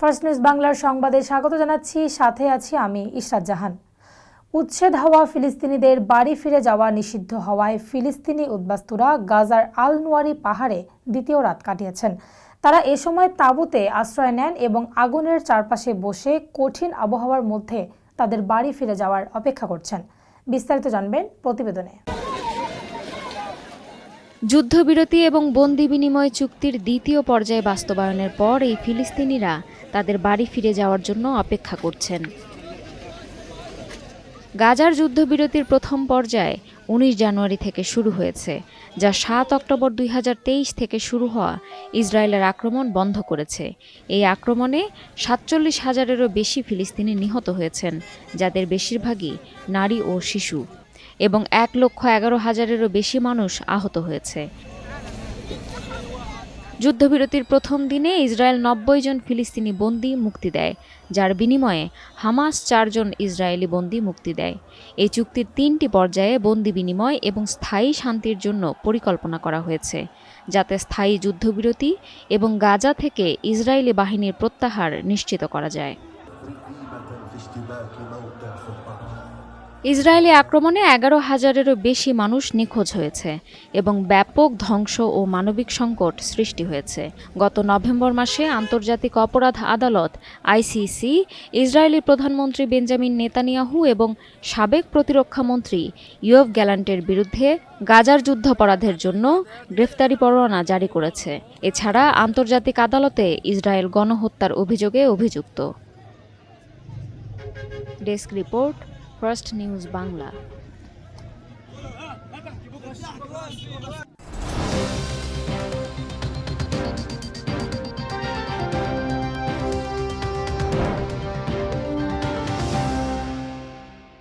First news বাংলার সংবাদে স্বাগত জানাচ্ছি। সাথে আছি আমি ইশরাত জাহান। উচ্ছেদ হওয়া ফিলিস্তিনিদের বাড়ি ফিরে যাওয়া নিষিদ্ধ হওয়ায় ফিলিস্তিনি উদ্বাস্তুরা গাজার আল নোয়ারি পাহাড়ে দ্বিতীয় রাত কাটিয়েছেন। তারা এ সময় তাঁবুতে আশ্রয় নেন এবং আগুনের চারপাশে বসে কঠিন আবহাওয়ার মধ্যে তাদের বাড়ি ফিরে যাওয়ার অপেক্ষা করছেন। বিস্তারিত জানবেন প্রতিবেদনে। যুদ্ধবিরতি এবং বন্দি বিনিময় চুক্তির দ্বিতীয় পর্যায়ে বাস্তবায়নের পর এই ফিলিস্তিনিরা তাদের বাড়ি ফিরে যাওয়ার জন্য অপেক্ষা করছেন। গাজার যুদ্ধবিরতির প্রথম পর্যায়ে উনিশ জানুয়ারি থেকে শুরু হয়েছে, যা সাত অক্টোবর দুই হাজার তেইশ থেকে শুরু হওয়া ইসরায়েলের আক্রমণ বন্ধ করেছে। এই আক্রমণে সাতচল্লিশ হাজারেরও বেশি ফিলিস্তিনি নিহত হয়েছেন, যাদের বেশিরভাগই নারী ও শিশু। এবং এক লক্ষ এগারো হাজারেরও বেশি মানুষ আহত হয়েছে। যুদ্ধবিরতির প্রথম দিনে ইসরায়েল নব্বই জন ফিলিস্তিনি বন্দী মুক্তি দেয়, যার বিনিময়ে হামাস চারজন ইসরায়েলি বন্দী মুক্তি দেয়। এই চুক্তির তিনটি পর্যায়ে বন্দি বিনিময় এবং স্থায়ী শান্তির জন্য পরিকল্পনা করা হয়েছে, যাতে স্থায়ী যুদ্ধবিরতি এবং গাজা থেকে ইসরায়েলি বাহিনীর প্রত্যাহার নিশ্চিত করা যায়। ইসরায়েলি আক্রমণে এগারো হাজারেরও বেশি মানুষ নিখোঁজ হয়েছে এবং ব্যাপক ধ্বংস ও মানবিক সংকট সৃষ্টি হয়েছে। গত নভেম্বর মাসে আন্তর্জাতিক অপরাধ আদালত, আইসিসি, ইসরায়েলি প্রধানমন্ত্রী বেঞ্জামিন নেতানিয়াহু এবং সাবেক প্রতিরক্ষামন্ত্রী ইয়ব গ্যালান্টের বিরুদ্ধে গাজার যুদ্ধাপরাধের জন্য গ্রেফতারি পরোয়ানা জারি করেছে। এছাড়া আন্তর্জাতিক আদালতে ইসরায়েল গণহত্যার অভিযোগে অভিযুক্ত। Desk report first news Bangla